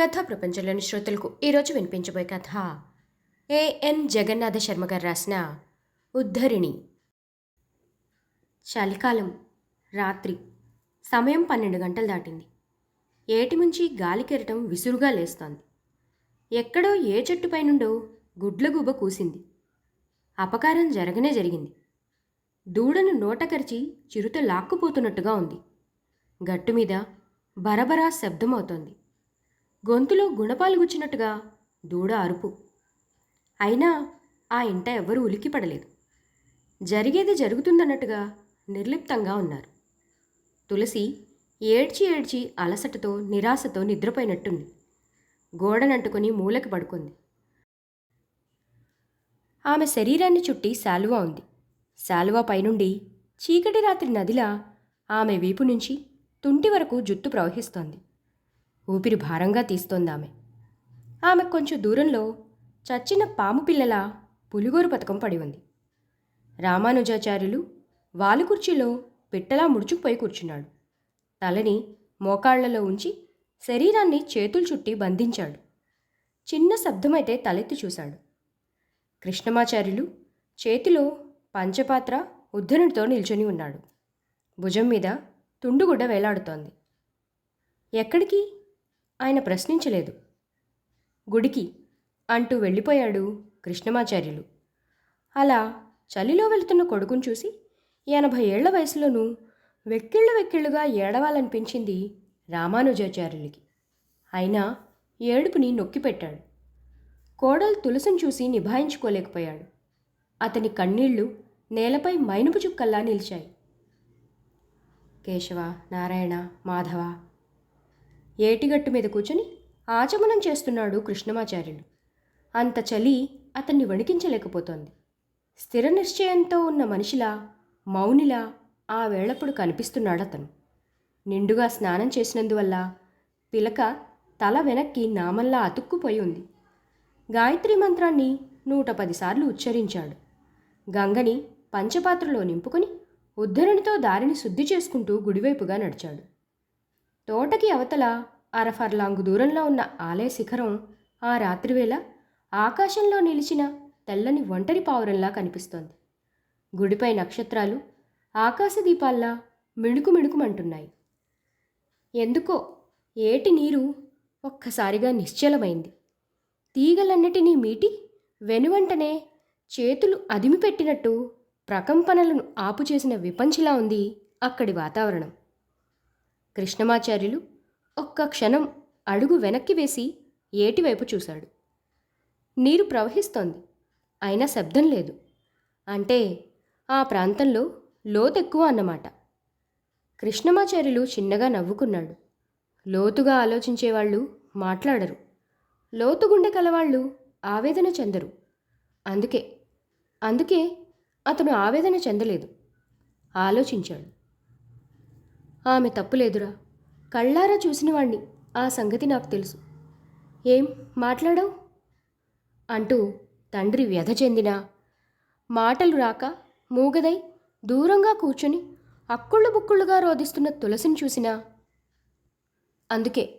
కథా ప్రపంచంలోని శ్రోతలకు ఈరోజు వినిపించబోయే కథ. ఏఎన్ జగన్నాథ శర్మ గారు రాసిన ఉద్ధరిణి. చలికాలం రాత్రి. సమయం పన్నెండు గంటలు దాటింది. ఏటి నుంచి గాలి కెరటం విసురుగా లేస్తోంది. ఎక్కడో ఏ చెట్టుపైనుండో గుడ్ల గుడ్లగూబ కూసింది. అపకారం జరగనే జరిగింది. దూడను నోటకరిచి చిరుత లాక్కుపోతున్నట్టుగా ఉంది. గట్టు మీద బరబరా శబ్దమవుతోంది. గొంతులో గుణపాలు గుచ్చినట్టుగా దూడ అరుపు. అయినా ఆ ఇంట ఎవ్వరూ ఉలిక్కిపడలేదు జరిగేది జరుగుతుందన్నట్టుగా నిర్లిప్తంగా ఉన్నారు. తులసి ఏడ్చి ఏడ్చి అలసటతో నిరాశతో నిద్రపోయినట్టుంది. గోడనంటుకొని మూలకి పడుకుంది. ఆమె శరీరాన్ని చుట్టి శాలువా ఉంది. శాలువా పైనుండి చీకటి రాత్రి నదిలా ఆమె వీపు నుంచి తుంటి వరకు జుట్టు ప్రవహిస్తోంది. ఊపిరి భారంగా తీస్తోంది ఆమె ఆమె కొంచెం దూరంలో చచ్చిన పాము పిల్లల పులిగోరు పథకం పడి ఉంది. రామానుజాచార్యులు వాలుకుర్చీలో పిట్టలా ముడుచుకుపోయి కూర్చున్నాడు. తలని మోకాళ్ళలో ఉంచి శరీరాన్ని చేతులు చుట్టి బంధించాడు. చిన్న శబ్దమైతే తలెత్తి చూశాడు. కృష్ణమాచార్యులు చేతిలో పంచపాత్ర ఉద్ధరణితో నిల్చొని ఉన్నాడు. భుజం మీద తుండుగుడ్డ వేలాడుతోంది. ఎక్కడికి? ఆయన ప్రశ్నించలేదు. గుడికి అంటూ వెళ్ళిపోయాడు కృష్ణమాచార్యులు. అలా చలిలో వెళుతున్న కొడుకును చూసి ఎనభై ఏళ్ళ వయసులోనూ వెక్కిళ్ళు వెక్కిళ్ళుగా ఏడవాలనిపించింది రామానుజాచార్యులకి. అయినా ఏడుపుని నొక్కిపెట్టాడు కోడలు తులసిని చూసి నిభాయించుకోలేకపోయాడు. అతని కన్నీళ్ళు నేలపై మైనుపు చుక్కల్లా నిలిచాయి. కేశవ నారాయణ మాధవ ఏటిగట్టు మీద కూర్చుని ఆచమనం చేస్తున్నాడు కృష్ణమాచార్యులు. అంత చలి అతన్ని వణికించలేకపోతోంది. స్థిర నిశ్చయంతో ఉన్న మనిషిలా మౌనిలా ఆ వేళప్పుడు కనిపిస్తున్నాడు అతను నిండుగా స్నానం చేసినందువల్ల పిలక తల వెనక్కి నామల్లా అతుక్కుపోయి ఉంది. గాయత్రి మంత్రాన్ని నూట పదిసార్లు ఉచ్చరించాడు. గంగని పంచపాత్రలో నింపుకొని ఉద్ధరణితో దారిని శుద్ధి చేసుకుంటూ గుడివైపుగా నడిచాడు. తోటకి అవతల అరఫర్లాంగు దూరంలో ఉన్న ఆలయ శిఖరం ఆ రాత్రివేళ ఆకాశంలో నిలిచిన తెల్లని ఒంటరి పావురంలా కనిపిస్తోంది. గుడిపై నక్షత్రాలు ఆకాశ దీపాల్లా మిణుకు మిణుకుమంటున్నాయి. ఎందుకో ఏటి నీరు ఒక్కసారిగా నిశ్చలమైంది. తీగలన్నిటినీ మీటి వెనువంటనే చేతులు అదిమిపెట్టినట్టు ప్రకంపనలను ఆపుచేసిన విపంచిలా ఉంది అక్కడి వాతావరణం. కృష్ణమాచార్యులు ఒక్క క్షణం అడుగు వెనక్కి వేసి ఏటివైపు చూశాడు. నీరు ప్రవహిస్తోంది. అయినా శబ్దం లేదు. అంటే ఆ ప్రాంతంలో లోతెక్కువ అన్నమాట. కృష్ణమాచార్యులు చిన్నగా నవ్వుకున్నాడు. లోతుగా ఆలోచించేవాళ్ళు మాట్లాడరు. లోతుగుండె కలవాళ్ళు ఆవేదన చెందరు. అందుకే అందుకే అతను ఆవేదన చెందలేదు. ఆలోచించాడు. ఆమె తప్పులేదురా. కళ్ళారా చూసినవాణ్ణి. ఆ సంగతి నాకు తెలుసు. ఏం మాట్లాడవు? అంటూ తండ్రి వ్యధ చెందినా మాటలు రాక మూగదై దూరంగా కూర్చుని అక్కుళ్ళు బుక్కుళ్ళుగా రోధిస్తున్న తులసిని చూసినా అందుకే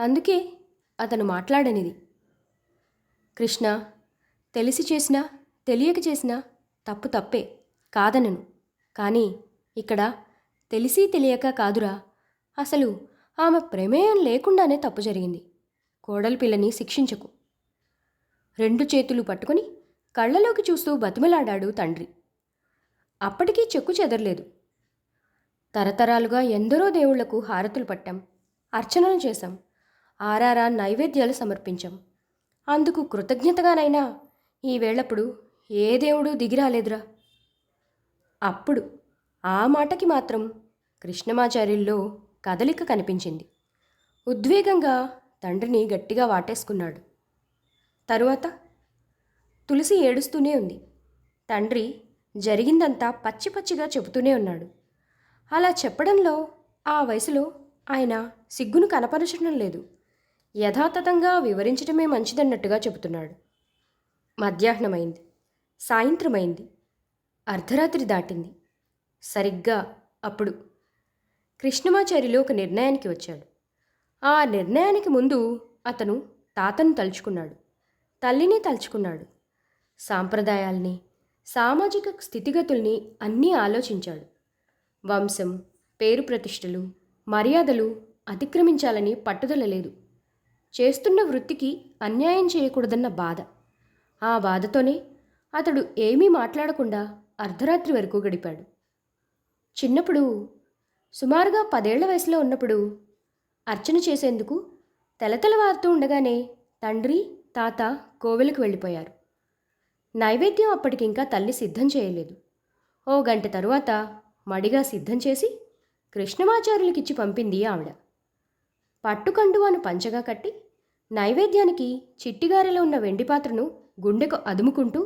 అందుకే అతను మాట్లాడనిది. కృష్ణ తెలిసి చేసినా తెలియక చేసినా తప్పు తప్పే కాదనను. కానీ ఇక్కడ తెలిసి తెలియక కాదురా. అసలు ఆమె ప్రమేయం లేకుండానే తప్పు జరిగింది. కోడలి పిల్లని శిక్షించకు. రెండు చేతులు పట్టుకుని కళ్ళలోకి చూస్తూ బతిమలాడాడు తండ్రి. అప్పటికీ చెక్కు చెదరలేదు. తరతరాలుగా ఎందరో దేవుళ్ళకు హారతులు పట్టాం అర్చనలు చేశాం ఆరారా నైవేద్యాలు సమర్పించాం. అందుకు కృతజ్ఞతగానైనా ఈ వేళప్పుడు ఏ దేవుడు దిగిరాలేదురా అప్పుడు ఆ మాటకి మాత్రం కృష్ణమాచార్యుల్లో కదలిక కనిపించింది. ఉద్వేగంగా తండ్రిని గట్టిగా వాటేసుకున్నాడు. తరువాత తులసి ఏడుస్తూనే ఉంది. తండ్రి జరిగిందంతా పచ్చి పచ్చిగా చెబుతూనే ఉన్నాడు. అలా చెప్పడంలో ఆ వయసులో ఆయన సిగ్గును కనపరచడం లేదు. యథాతథంగా వివరించడమే మంచిదన్నట్టుగా చెబుతున్నాడు. మధ్యాహ్నమైంది. సాయంత్రమైంది. అర్ధరాత్రి దాటింది. సరిగ్గా అప్పుడు. కృష్ణమాచార్యులు ఒక నిర్ణయానికి వచ్చాడు. ఆ నిర్ణయానికి ముందు అతను తాతను తలుచుకున్నాడు. తల్లిని తలుచుకున్నాడు. సాంప్రదాయాల్ని సామాజిక స్థితిగతుల్ని అన్నీ ఆలోచించాడు. వంశం పేరు ప్రతిష్టలు మర్యాదలు అతిక్రమించాలని పట్టుదల లేదు. చేస్తున్న వృత్తికి అన్యాయం చేయకూడదన్న బాధ. ఆ బాధతోనే అతడు ఏమీ మాట్లాడకుండా అర్ధరాత్రి వరకు గడిపాడు. చిన్నప్పుడు సుమారుగా పదేళ్ళ వయసులో ఉన్నప్పుడు అర్చన చేసేందుకు తెలతెలవారుతూ ఉండగానే తండ్రి తాత కోవెలకు వెళ్ళిపోయారు. నైవేద్యం అప్పటికింకా తల్లి సిద్ధం చేయలేదు. ఓ గంట తరువాత మడిగా సిద్ధం చేసి కృష్ణమాచార్యులకిచ్చి పంపింది ఆవిడ. పట్టుకండువాను పంచగా కట్టి నైవేద్యానికి చిట్టిగారెలో ఉన్న వెండి పాత్రను గుండెకు అదుముకుంటూ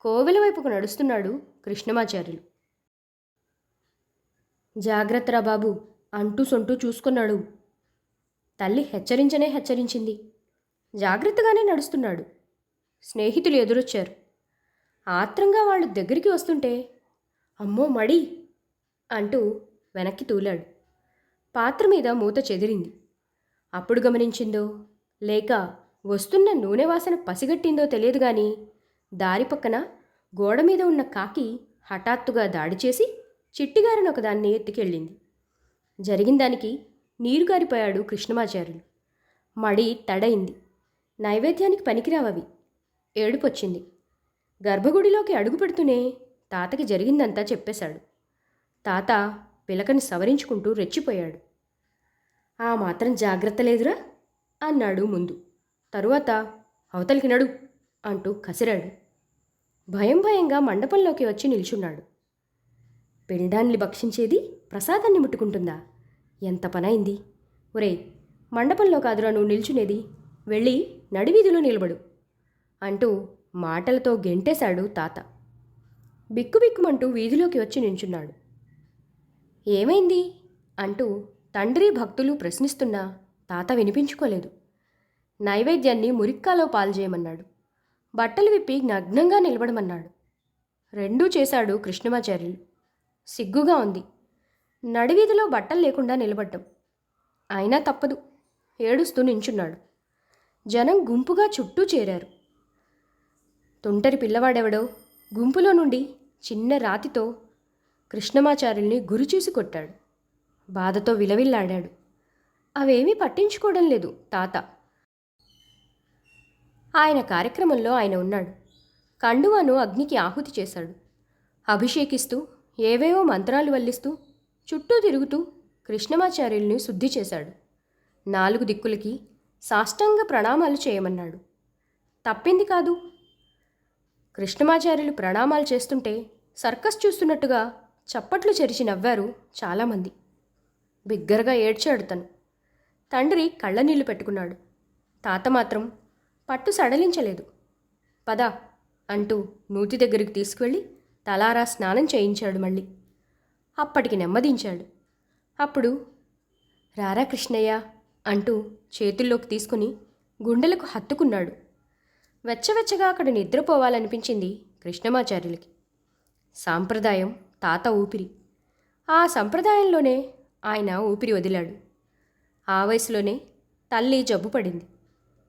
కోవెల వైపుకు నడుస్తున్నాడు కృష్ణమాచార్యులు. జాగ్రత్తరా బాబు అంటూ సొంటూ చూసుకున్నాడు. తల్లి హెచ్చరించనే హెచ్చరించింది. జాగ్రత్తగానే నడుస్తున్నాడు. స్నేహితులు ఎదురొచ్చారు. ఆత్రంగా వాళ్ళు దగ్గరికి వస్తుంటే అమ్మో మడి! అంటూ వెనక్కి తూలాడు. పాత్ర మీద మూత చెదిరింది. అప్పుడు గమనించిందో లేక వస్తున్న నూనె వాసన పసిగట్టిందో తెలియదు కానీ దారి పక్కన గోడ మీద ఉన్న కాకి హఠాత్తుగా దాడి చేసి చిట్టిగారిని ఒకదాన్ని ఎత్తుకెళ్ళింది. జరిగిన దానికి నీరు గారిపోయాడు కృష్ణమాచార్యులు. మడి తడైంది. నైవేద్యానికి పనికిరావవి. ఏడుపొచ్చింది. గర్భగుడిలోకి అడుగు పెడుతూనే తాతకి జరిగిందంతా చెప్పేశాడు. తాత పిలకని సవరించుకుంటూ రెచ్చిపోయాడు. ఆ మాత్రం జాగ్రత్త లేదురా? అన్నాడు ముందు. తరువాత అవతలికి నడు అంటూ కసిరాడు. భయం భయంగా మండపంలోకి వచ్చి నిల్చున్నాడు. పిండాన్ని భక్షించేది ప్రసాదాన్ని ముట్టుకుంటుందా? ఎంత పనైంది? ఒరేయ్ మండపంలో కాదురా నువ్వు నిల్చునేది. వెళ్ళి నడివీధిలో నిలబడు అంటూ మాటలతో గెంటేశాడు తాత. బిక్కుబిక్కుమంటూ వీధిలోకి వచ్చి నించున్నాడు. ఏమైంది? అంటూ తండ్రి భక్తులు ప్రశ్నిస్తున్నా తాత వినిపించుకోలేదు. నైవేద్యాన్ని మురిక్కాలో పాల్చేయమన్నాడు బట్టలు విప్పి నగ్నంగా నిలబడమన్నాడు. రెండూ చేశాడు కృష్ణమాచార్యులు. సిగ్గుగా ఉంది. నడివీధిలో బట్టలు లేకుండా నిలబడ్డం. అయినా తప్పదు. ఏడుస్తూ నించున్నాడు. జనం గుంపుగా చుట్టూ చేరారు. తుంటరి పిల్లవాడెవడో గుంపులో నుండి చిన్న రాతితో కృష్ణమాచార్యుల్ని గురిచూసి కొట్టాడు. బాధతో విలవిల్లాడాడు. అవేమీ పట్టించుకోవడం లేదు తాత. ఆయన కార్యక్రమంలో ఆయన ఉన్నాడు. కండువాను అగ్నికి ఆహుతి చేశాడు. అభిషేకిస్తూ ఏవేవో మంత్రాలు వల్లిస్తూ చుట్టూ తిరుగుతూ కృష్ణమాచార్యుల్ని శుద్ధి చేశాడు. నాలుగు దిక్కులకి సాష్టంగ ప్రణామాలు చేయమన్నాడు. తప్పింది కాదు. కృష్ణమాచార్యులు ప్రణామాలు చేస్తుంటే సర్కస్ చూస్తున్నట్టుగా చప్పట్లు చెరిచి నవ్వారు చాలామంది. బిగ్గరగా ఏడ్చాడు తను. తండ్రి కళ్ళనీళ్ళు పెట్టుకున్నాడు. తాత మాత్రం పట్టు సడలించలేదు. పద అంటూ నూతి దగ్గరికి తీసుకువెళ్ళి తలారా స్నానం చేయించాడు మళ్ళీ. అప్పటికి నెమ్మదించాడు. అప్పుడు రారా కృష్ణయ్య అంటూ చేతుల్లోకి తీసుకుని గుండెలకు హత్తుకున్నాడు. వెచ్చవెచ్చగా అక్కడ నిద్రపోవాలనిపించింది కృష్ణమాచార్యులకి. సాంప్రదాయం తాత ఊపిరి. ఆ సంప్రదాయంలోనే ఆయన ఊపిరి వదిలాడు. ఆ వయసులోనే తల్లి జబ్బు పడింది.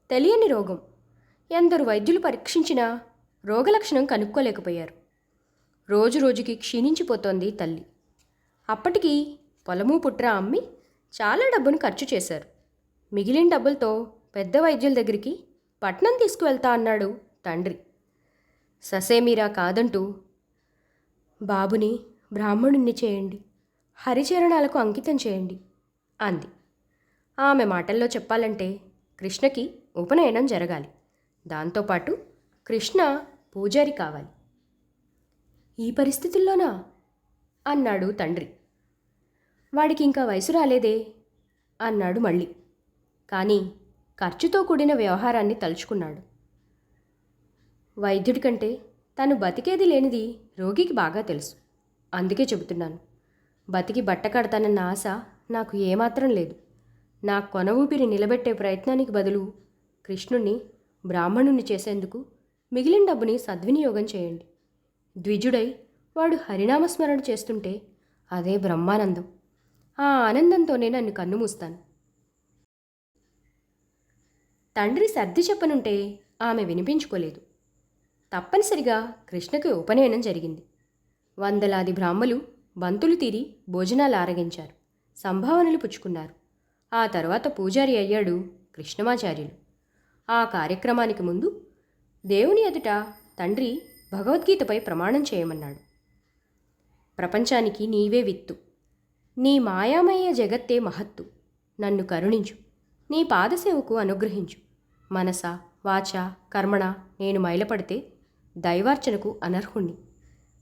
తెలియని రోగం. ఎందరు వైద్యులు పరీక్షించినా రోగలక్షణం కనుక్కోలేకపోయారు. రోజు రోజుకి క్షీణించిపోతోంది తల్లి. అప్పటికి పొలము పుట్ర అమ్మి చాలా డబ్బును ఖర్చు చేశారు. మిగిలిన డబ్బులతో పెద్ద వైద్యుల దగ్గరికి పట్నం తీసుకువెళ్తా అన్నాడు తండ్రి. ససేమీరా కాదంటూ బాబుని బ్రాహ్మణుణ్ణి చేయండి హరిచరణాలకు అంకితం చేయండి అంది. ఆమె మాటల్లో చెప్పాలంటే కృష్ణకి ఉపనయనం జరగాలి. దాంతోపాటు కృష్ణ పూజారి కావాలి. ఈ పరిస్థితుల్లోనా? అన్నాడు తండ్రి. వాడికి ఇంకా వయసు రాలేదే? అన్నాడు మళ్ళీ. కానీ ఖర్చుతో కూడిన వ్యవహారాన్ని తలుచుకున్నాడు. వైద్యుడి కంటే తను బతికేది లేనిది రోగికి బాగా తెలుసు. అందుకే చెబుతున్నాను. బతికి బట్ట కడతానన్న ఆశ నాకు ఏమాత్రం లేదు. నా కొన ఊపిరి నిలబెట్టే ప్రయత్నానికి బదులు కృష్ణుణ్ణి బ్రాహ్మణుణ్ణి చేసేందుకు మిగిలిన డబ్బుని సద్వినియోగం చేయండి. ద్విజుడై వాడు హరినామస్మరణ చేస్తుంటే అదే బ్రహ్మానందం. ఆ ఆనందంతోనే నన్ను కన్నుమూస్తాను. తండ్రి సర్ది చెప్పనుంటే ఆమె వినిపించుకోలేదు. తప్పనిసరిగా కృష్ణకి ఉపనయనం జరిగింది. వందలాది బ్రాహ్మలు బంతులు తీరి భోజనాలు ఆరగించారు. సంభావనలు పుచ్చుకున్నారు. ఆ తర్వాత పూజారి అయ్యాడు కృష్ణమాచార్యులు. ఆ కార్యక్రమానికి ముందు దేవుని ఎదుట తండ్రి భగవద్గీతపై ప్రమాణం చేయమన్నాడు. ప్రపంచానికి నీవే విత్తు. నీ మాయామయ జగత్తే మహత్తు. నన్ను కరుణించు. నీ పాదసేవకు అనుగ్రహించు. మనస వాచ కర్మణ నేను మైలపడితే దైవార్చనకు అనర్హుణ్ణి.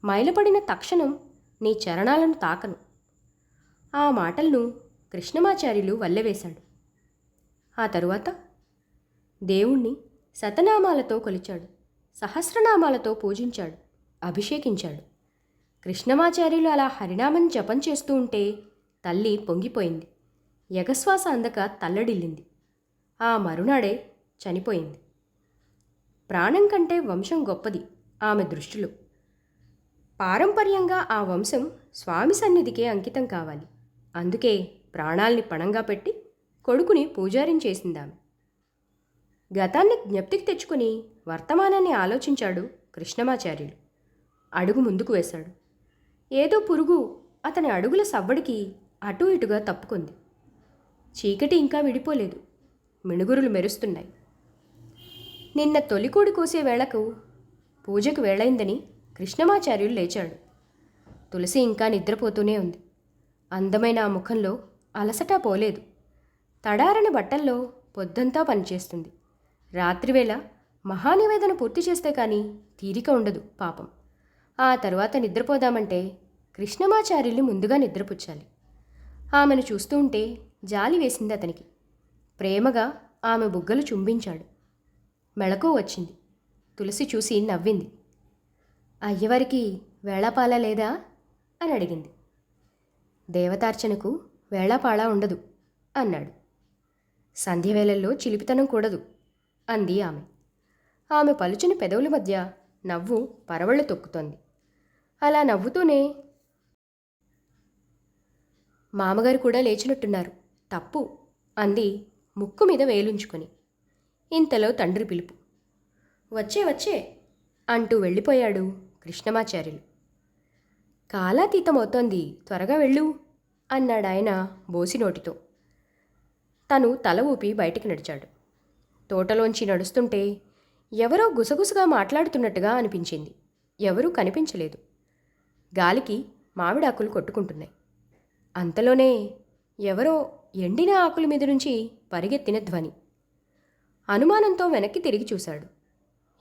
మైలపడిన తక్షణం నీ చరణాలను తాకను. ఆ మాటలను కృష్ణమాచార్యులు వల్లెవేశాడు. ఆ తరువాత దేవుణ్ణి శతనామాలతో కొలిచాడు. సహస్రనామాలతో పూజించాడు అభిషేకించాడు. కృష్ణమాచార్యులు అలా హరినామం జపం చేస్తూ ఉంటే తల్లి పొంగిపోయింది. ఎగశ్వాస అందక తల్లడిల్లింది. ఆ మరునాడే చనిపోయింది. ప్రాణం కంటే వంశం గొప్పది ఆమె దృష్టిలో. పారంపర్యంగా ఆ వంశం స్వామి సన్నిధికే అంకితం కావాలి. అందుకే ప్రాణాల్ని పణంగా పెట్టి కొడుకుని పూజారిని చేసిందామె. గతాన్ని జ్ఞప్తికి తెచ్చుకుని వర్తమానాన్ని ఆలోచించాడు కృష్ణమాచార్యులు. అడుగు ముందుకు వేశాడు. ఏదో పురుగు అతని అడుగుల సవ్వడికి అటూ ఇటుగా తప్పుకుంది. చీకటి ఇంకా విడిపోలేదు. మిణుగురులు మెరుస్తున్నాయి. నిన్న తొలికోడి కోసే వేళకు పూజకు వేళైందని కృష్ణమాచార్యులు లేచాడు. తులసి ఇంకా నిద్రపోతూనే ఉంది. అందమైన ఆ ముఖంలో అలసట పోలేదు. తడారని బట్టల్లో పొద్దంతా పనిచేస్తుంది. రాత్రివేళ మహానివేదన పూర్తి చేస్తే కానీ తీరిక ఉండదు పాపం. ఆ తర్వాత నిద్రపోదామంటే కృష్ణమాచార్యుల్ని ముందుగా నిద్రపుచ్చాలి. ఆమెను చూస్తూ ఉంటే జాలి వేసింది అతనికి. ప్రేమగా ఆమె బుగ్గలు చుంబించాడు. మెళకు వచ్చింది. తులసి చూసి నవ్వింది. అయ్యవారికి వేళాపాల లేదా? అని అడిగింది. దేవతార్చనకు వేళాపాళ ఉండదు అన్నాడు. సంధ్యవేళల్లో చిలిపితనం కూడదు. అంది ఆమె. ఆమె పలుచుని పెదవుల మధ్య నవ్వు పరవళ్ళు తొక్కుతోంది. అలా నవ్వుతూనే మామగారు కూడా లేచినట్టున్నారు. తప్పు అంది ముక్కు మీద వేలుంచుకొని. ఇంతలో తండ్రి పిలుపు. వచ్చే వచ్చే అంటూ వెళ్ళిపోయాడు కృష్ణమాచార్యులు. కాలాతీతమవుతోంది త్వరగా వెళ్ళు అన్నాడాయన బోసి నోటితో తను తల ఊపి బయటికి నడిచాడు. తోటలోంచి నడుస్తుంటే ఎవరో గుసగుసగా మాట్లాడుతున్నట్టుగా అనిపించింది. ఎవరూ కనిపించలేదు. గాలికి మామిడాకులు కొట్టుకుంటున్నాయి. అంతలోనే ఎవరో ఎండిన ఆకుల మీద నుంచి పరిగెత్తిన ధ్వని. అనుమానంతో వెనక్కి తిరిగి చూశాడు.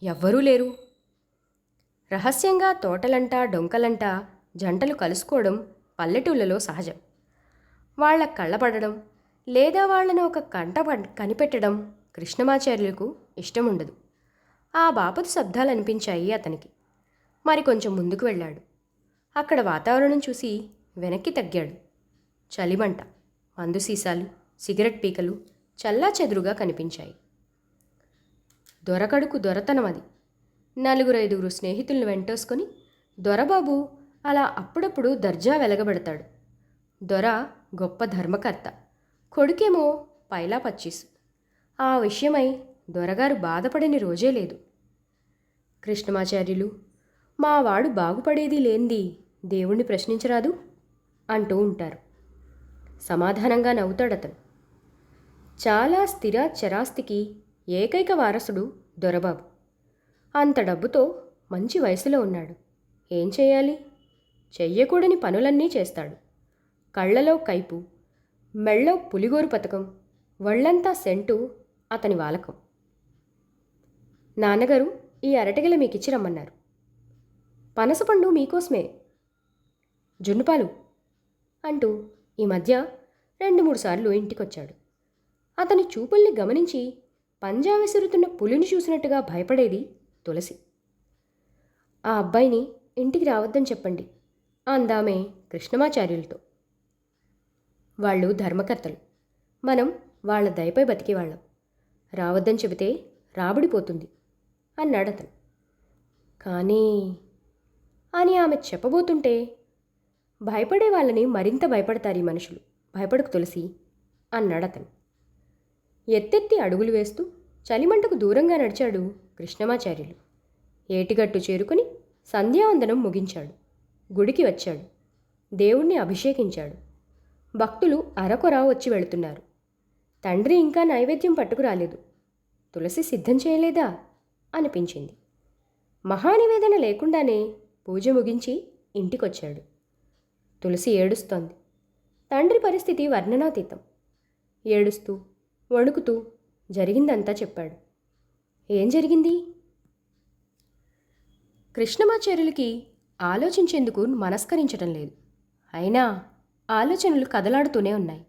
ఎవ్వరూ లేరు. రహస్యంగా తోటలంటా డొంకలంటా జంటలు కలుసుకోవడం పల్లెటూళ్ళలో సహజం. వాళ్ళ కళ్ళపడడం లేదా వాళ్ళను ఒక కంట కనిపెట్టడం కృష్ణమాచార్యులకు ఇష్టం ఉండదు ఆ బాపతు శబ్దాలు అనిపించాయి అతనికి. మరి కొంచెం ముందుకు వెళ్ళాడు. అక్కడ వాతావరణం చూసి వెనక్కి తగ్గాడు. చలిమంట మందు సీసాలు సిగరెట్ పీకలు చల్లా చెదురుగా కనిపించాయి. దొరకడుకు దొరతనం అది నలుగురు ఐదుగురు స్నేహితులను వెంటోసుకొని దొరబాబు అలా అప్పుడప్పుడు దర్జా వెలగబెడతాడు. దొర గొప్ప ధర్మకర్త. కొడుకేమో పైలా పచ్చీసు. ఆ విషయమై దొరగారు బాధపడని రోజే లేదు. కృష్ణమాచార్యులు మావాడు బాగుపడేది లేంది దేవుణ్ణి ప్రశ్నించరాదు అంటూ ఉంటారు. సమాధానంగా నవ్వుతాడతను. చాలా స్థిర చరాస్తికి ఏకైక వారసుడు దొరబాబు. అంత డబ్బుతో మంచి వయసులో ఉన్నాడు. ఏం చేయాలి? చెయ్యకూడని పనులన్నీ చేస్తాడు. కళ్ళలో కైపు మెళ్ళో పులిగోరు పథకం వళ్ళంతా సెంటు అతని వాలకం. నాన్నగారు ఈ అరటిగల మీకు ఇచ్చి రమ్మన్నారు పనసపండు మీకోసమే. జున్నుపాలు అంటూ ఈ మధ్య రెండు మూడు సార్లు ఇంటికొచ్చాడు. అతని చూపుల్ని గమనించి పంజా విసురుతున్న పులిని చూసినట్టుగా భయపడేది తులసి. ఆ అబ్బాయిని ఇంటికి రావద్దని చెప్పండి అందామే కృష్ణమాచార్యులతో. వాళ్ళు ధర్మకర్తలు. మనం వాళ్ళ దయపై బతికేవాళ్ళం. రావద్దని చెబితే రాబడిపోతుంది అన్నాడు అతను కానీ అని ఆమె చెప్పబోతుంటే భయపడే వాళ్ళని మరింత భయపడతారు ఈ మనుషులు. భయపడకు తులసి అన్నాడు అతను ఎత్తెత్తి అడుగులు వేస్తూ చలిమంటకు దూరంగా నడిచాడు కృష్ణమాచార్యులు. ఏటిగట్టు చేరుకుని సంధ్యావందనం ముగించాడు. గుడికి వచ్చాడు. దేవుణ్ణి అభిషేకించాడు. భక్తులు అరకొర వచ్చి వెళుతున్నారు. తండ్రి ఇంకా నైవేద్యం పట్టుకురాలేదు. తులసి సిద్ధం చేయలేదా? అనిపించింది. మహానివేదన లేకుండానే పూజ ముగించి ఇంటికొచ్చాడు. తులసి ఏడుస్తోంది. తండ్రి పరిస్థితి వర్ణనాతీతం. ఏడుస్తూ వణుకుతూ జరిగిందంతా చెప్పాడు. ఏం జరిగింది? కృష్ణమాచార్యులకి ఆలోచించేందుకు మనస్కరించటం లేదు. అయినా ఆలోచనలు కదలాడుతూనే ఉన్నాయి.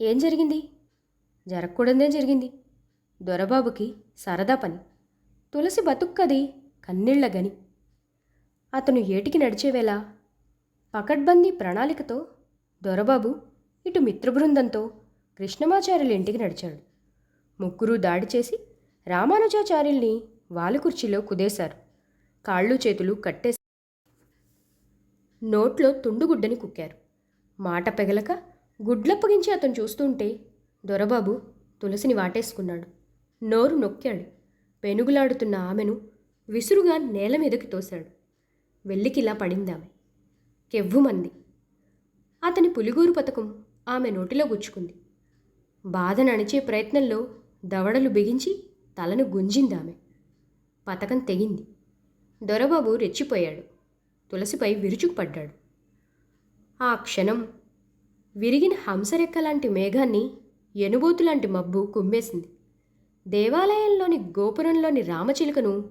ఏం జరిగింది? జరగకూడదే జరిగింది. దొరబాబుకి సరదా పని. తులసి బతుక్కది కన్నీళ్ళ గని. అతను ఏటికి నడిచేవేళ పకడ్బందీ ప్రణాళికతో దొరబాబు ఇటు మిత్రబృందంతో కృష్ణమాచార్యుల ఇంటికి నడిచాడు. ముగ్గురు దాడి చేసి రామానుజాచార్యుల్ని వాలుకుర్చీలో కుదేశారు. కాళ్ళు చేతులు కట్టేసి నోట్లో తుండుగుడ్డని కుక్కారు. మాట పెగలక గుడ్లప్పగించి అతను చూస్తుంటే దొరబాబు తులసిని వాటేసుకున్నాడు. నోరు నొక్కాడు. పెనుగులాడుతున్న ఆమెను విసురుగా నేల మీదకి తోశాడు. వెల్లికిలా పడిందామె. కెవ్వుమంది. అతని పులిగూరు పథకం ఆమె నోటిలో గుచ్చుకుంది. బాధను అణిచే ప్రయత్నంలో దవడలు బిగించి తలను గుంజిందామె. పథకం తెగింది. దొరబాబు రెచ్చిపోయాడు. తులసిపై విరుచుకుపడ్డాడు. ఆ క్షణం విరిగిన హంసరెక్కలాంటి మేఘాన్ని ఎనుబూతులాంటి మబ్బు కుమ్మేసింది. దేవాలయంలోని గోపురంలోని రామచిలుకను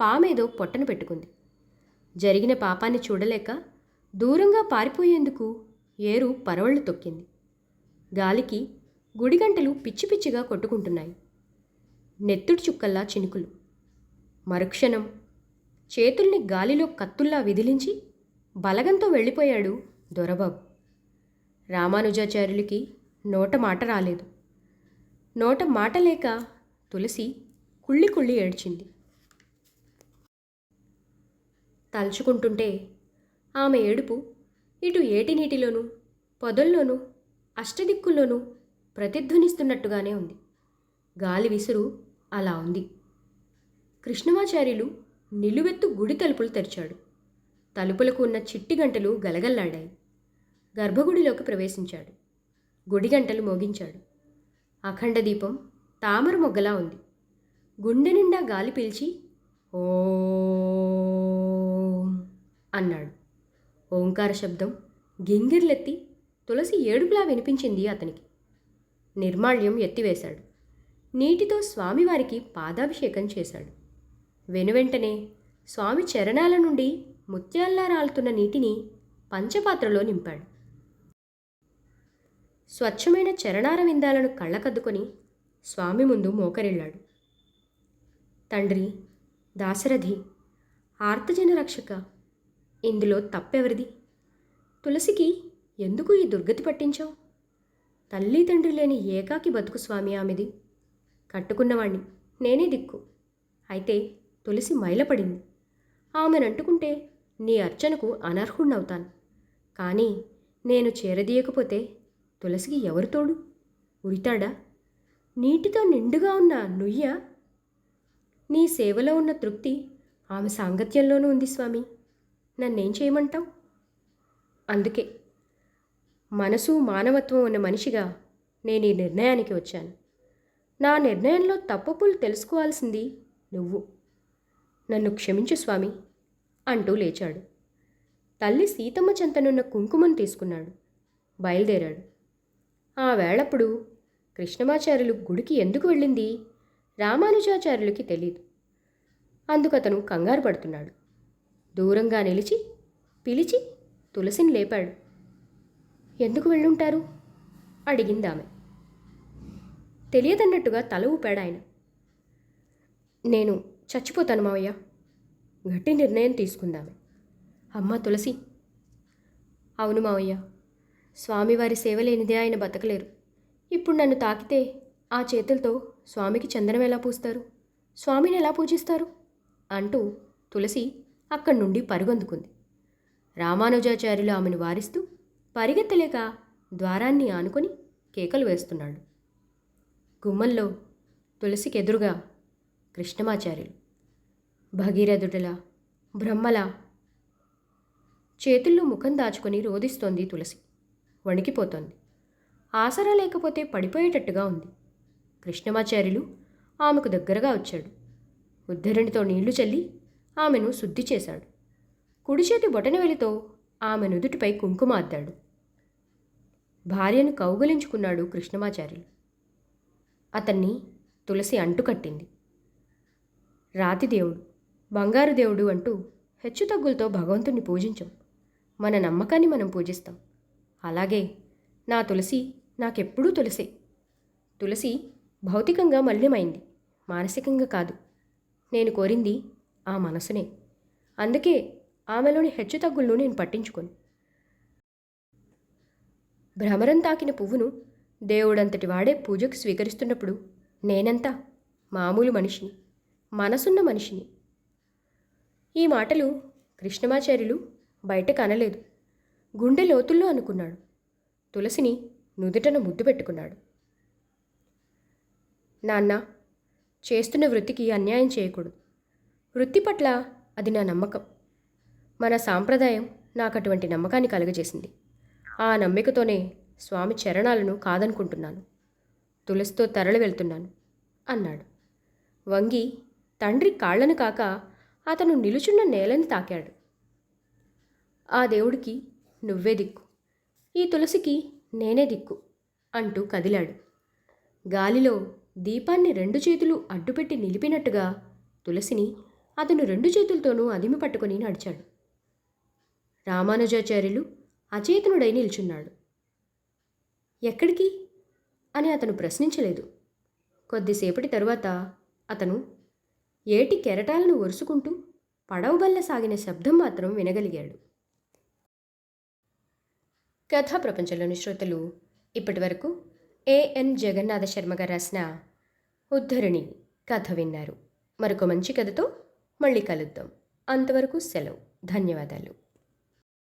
పామేదో పొట్టన పెట్టుకుంది. జరిగిన పాపాన్ని చూడలేక దూరంగా పారిపోయేందుకు ఏరు పరవళ్ళు తొక్కింది. గాలికి గుడిగంటలు పిచ్చి పిచ్చిగా కొట్టుకుంటున్నాయి. నెత్తుడి చుక్కల్లా చినుకులు. మరుక్షణం చేతుల్ని గాలిలో కత్తుల్లా విదిలించి బలగంతో వెళ్ళిపోయాడు దొరబాబు. రామానుజాచార్యులకి నోట మాట రాలేదు. నోట మాట లేక తులసి కుళ్ళి కుళ్ళి ఏడ్చింది. తలుచుకుంటుంటే ఆమె ఏడుపు ఇటు ఏటి నీటిలోనూ పొదల్లోనూ అష్టదిక్కుల్లోనూ ప్రతిధ్వనిస్తున్నట్టుగానే ఉంది. గాలి విసురు అలా ఉంది. కృష్ణమాచార్యులు నిలువెత్తు గుడి తలుపులు తెరిచాడు. తలుపులకు ఉన్న చిట్టి గంటలు గలగల్లాడాయి. గర్భగుడిలోకి ప్రవేశించాడు. గుడి గంటలు మోగించాడు. అఖండ దీపం తామర మొగ్గలా ఉంది. గుండె నిండా గాలి పీల్చి ఓ అన్నాడు. ఓంకార శబ్దం గింగిర్లెత్తి తులసి ఏడుపులా వినిపించింది అతనికి. నిర్మాళ్యం ఎత్తివేశాడు. నీటితో స్వామివారికి పాదాభిషేకం చేశాడు. వెనువెంటనే స్వామి చరణాల నుండి ముత్యాల్లా రాలుతున్న నీటిని పంచపాత్రలో నింపాడు. స్వచ్ఛమైన చరణార విందాలను కళ్ళకద్దుకొని స్వామి ముందు మోకరిల్లాడు. తండ్రి దాశరథి ఆర్తజన రక్షక ఇందులో తప్పెవరిది? తులసికి ఎందుకు ఈ దుర్గతి పట్టించావు? తల్లి తండ్రి లేని ఏకాకి బతుకు స్వామి ఆమెది. కట్టుకున్నవాణ్ణి నేనే దిక్కు. అయితే తులసి మైలపడింది. ఆమెనంటుకుంటే నీ అర్చనకు అనర్హుణ్ణవుతాను. కానీ నేను చేరదీయకపోతే తులసికి ఎవరు తోడు? ఉరితాడా? నీటితో నిండుగా ఉన్న నుయ్య? నీ సేవలో ఉన్న తృప్తి ఆమె సాంగత్యంలోనూ ఉంది స్వామి. నన్నేం చేయమంటావు? అందుకే మనసు మానవత్వం ఉన్న మనిషిగా నేను ఈ నిర్ణయానికి వచ్చాను. నా నిర్ణయంలో తప్పులు తెలుసుకోవాల్సింది నువ్వు. నన్ను క్షమించు స్వామి అంటూ లేచాడు. తల్లి సీతమ్మ చెంతనున్న కుంకుమను తీసుకున్నాడు. బయలుదేరాడు. ఆ వేళప్పుడు కృష్ణమాచార్యులు గుడికి ఎందుకు వెళ్ళింది? రామానుజాచార్యులకి తెలియదు అందుకతను కంగారు పడుతున్నాడు. దూరంగా నిలిచి పిలిచి తులసిని లేపాడు. ఎందుకు వెళ్ళుంటారు? అడిగింది ఆమె తెలియదన్నట్టుగా తల ఊపాడు ఆయన. నేను చచ్చిపోతాను మావయ్య. గట్టి నిర్ణయం తీసుకుందామె. అమ్మ తులసి. అవును మావయ్య. స్వామివారి సేవ లేనిదే ఆయన బతకలేరు. ఇప్పుడు నన్ను తాకితే ఆ చేతులతో స్వామికి చందనం ఎలా పూస్తారు? స్వామిని ఎలా పూజిస్తారు? అంటూ తులసి అక్కడి నుండి పరుగందుకుంది. రామానుజాచార్యులు ఆమెను వారిస్తూ పరిగెత్తలేక ద్వారాన్ని ఆనుకొని కేకలు వేస్తున్నాడు. గుమ్మంలో తులసికి ఎదురుగా కృష్ణమాచార్యులు భగీరథుడుల బ్రహ్మలా చేతుల్లో ముఖం దాచుకొని రోధిస్తోంది తులసి. వణికిపోతోంది. ఆసరా లేకపోతే పడిపోయేటట్టుగా ఉంది. కృష్ణమాచార్యులు ఆమెకు దగ్గరగా వచ్చాడు. ఉద్ధరణితో నీళ్ళు చల్లి ఆమెను శుద్ధి చేశాడు. కుడిచేతి బొటనవేలితో ఆమె నుదుటిపై కుంకుమ అద్దాడు. భార్యను కౌగలించుకున్నాడు కృష్ణమాచార్యులు. అతన్ని తులసి అంటుకట్టింది రాతి దేవుడు బంగారు దేవుడు అంటూ హెచ్చుతగ్గులతో భగవంతుణ్ణి పూజించం. మన నమ్మకాన్ని మనం పూజిస్తాం. అలాగే నా తులసి నాకెప్పుడూ తులసే. తులసి భౌతికంగా మలినమైంది మానసికంగా కాదు. నేను కోరింది ఆ మనసునే. అందుకే ఆమెలోని హెచ్చుతగ్గులను నేను పట్టించుకోను. భ్రమరం తాకిన పువ్వును దేవుడంతటి వాడే పూజకు స్వీకరిస్తున్నప్పుడు నేనంతా? మామూలు మనిషిని మనసున్న మనిషిని. ఈ మాటలు కృష్ణమాచార్యులు బయటకు అనలేదు గుండె లోతుల్లో అనుకున్నాడు. తులసిని నుదుటన ముద్దు పెట్టుకున్నాడు. నాన్న చేస్తున్న వృత్తికి అన్యాయం చేయకూడదు. వృత్తి పట్ల అది నా నమ్మకం. మన సాంప్రదాయం నాకు అటువంటి నమ్మకాన్ని కలుగజేసింది. ఆ నమ్మికతోనే స్వామి చరణాలను కాదనుకుంటున్నాను. తులసితో తరలి వెళ్తున్నాను అన్నాడు. వంగి తండ్రి కాళ్ళను కాక అతను నిలుచున్న నేలని తాకాడు. ఆ దేవుడికి నువ్వే దిక్కు. ఈ తులసికి నేనే దిక్కు అంటూ కదిలాడు. గాలిలో దీపాన్ని రెండు చేతులు అడ్డుపెట్టి నిలిపినట్టుగా తులసిని అతను రెండు చేతులతోనూ అదిమి పట్టుకొని నడిచాడు. రామానుజాచార్యులు అచేతనుడై నిల్చున్నాడు. ఎక్కడికి? అని అతను ప్రశ్నించలేదు. కొద్దిసేపటి తరువాత అతను ఏటి కెరటాలను ఒరుసుకుంటూ పడవబల్ల సాగిన శబ్దం మాత్రం వినగలిగాడు. కథా ప్రపంచంలోని శ్రోతలు ఇప్పటివరకు ఏఎన్ జగన్నాథ శర్మ గారు రాసిన ఉద్ధరణి కథ విన్నారు. మరొక మంచి కథతో మళ్ళీ కలుద్దాం. అంతవరకు సెలవు. ధన్యవాదాలు.